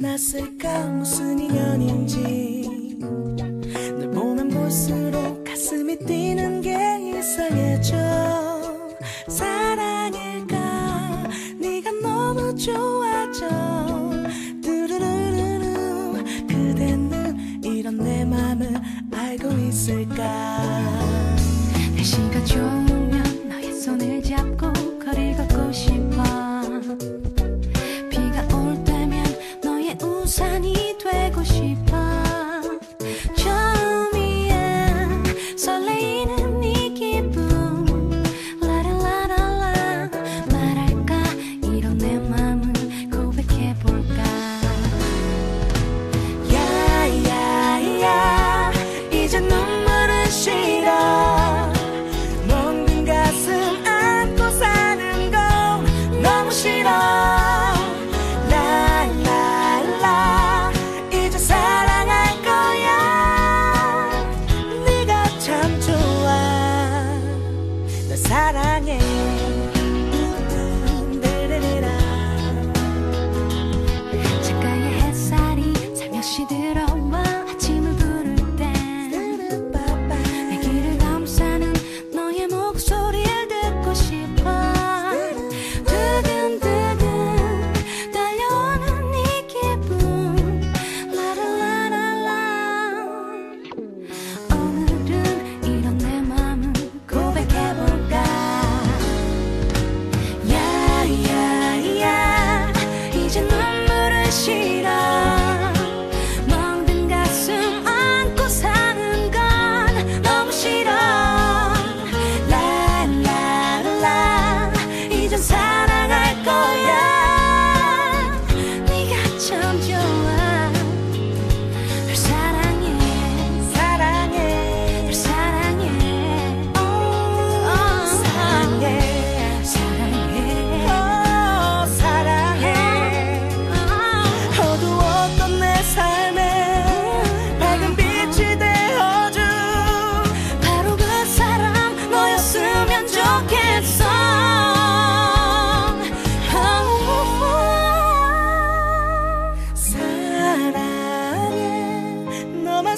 만났을까? 무슨 인연인지. 널 보면 볼수록 가슴이 뛰는 게 이상해져. 사랑일까? 네가 너무 좋아져. 두루루루루 그대는 이런 내 맘을 알고 있을까? 날씨가 좋아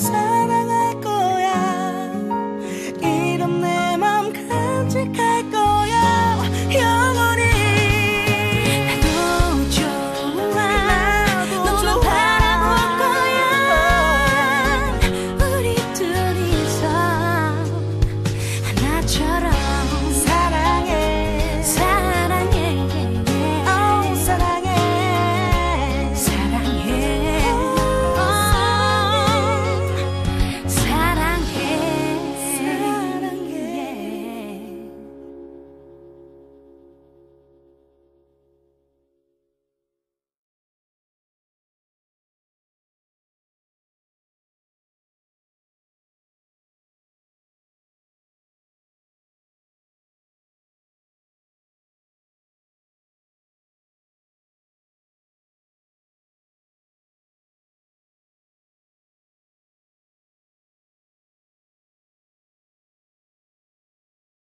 Christmas.